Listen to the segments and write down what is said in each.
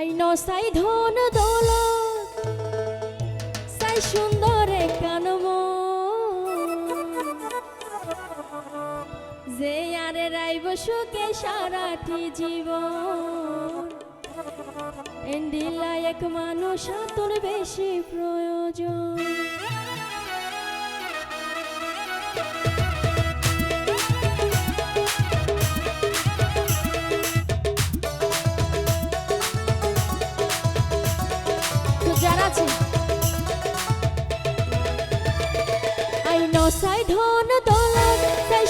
আইন সাই ধন দল সাই সুন্দর কানম যে আরে রাইব সুখে সারাটি জীব এন্ডিলা এক মানুষ তোর বেশি প্রয়োজন। সাই ধন দোলন তাই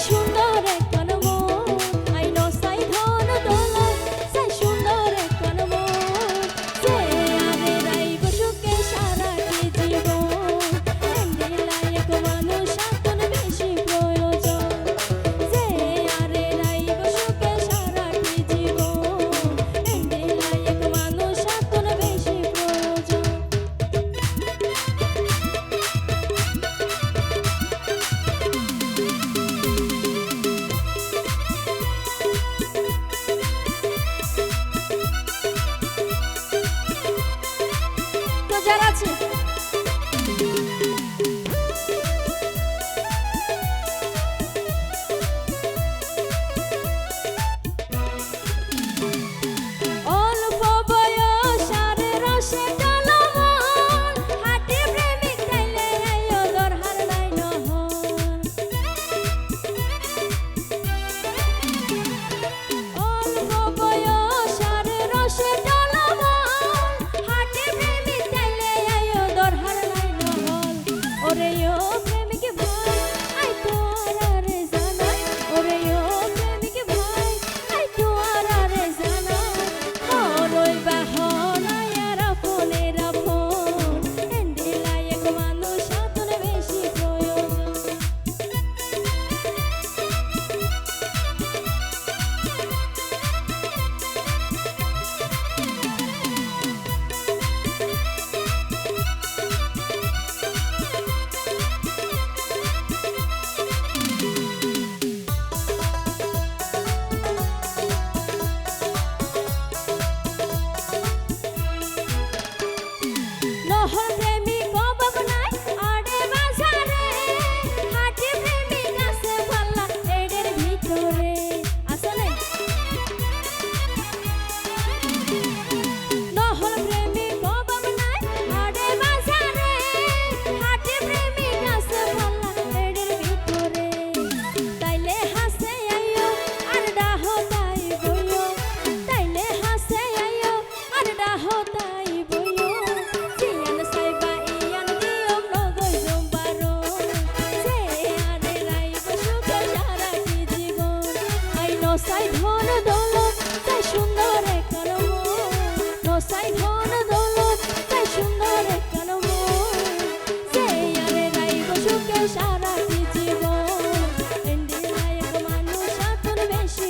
যারা আছে? নসাই ধন দৌলত, তাই সুন্দর একটা নসাই ধন দৌলত, তাই সুন্দর একটা সে আরে নাই বসুকে সারা জীবন মানুষ বেশি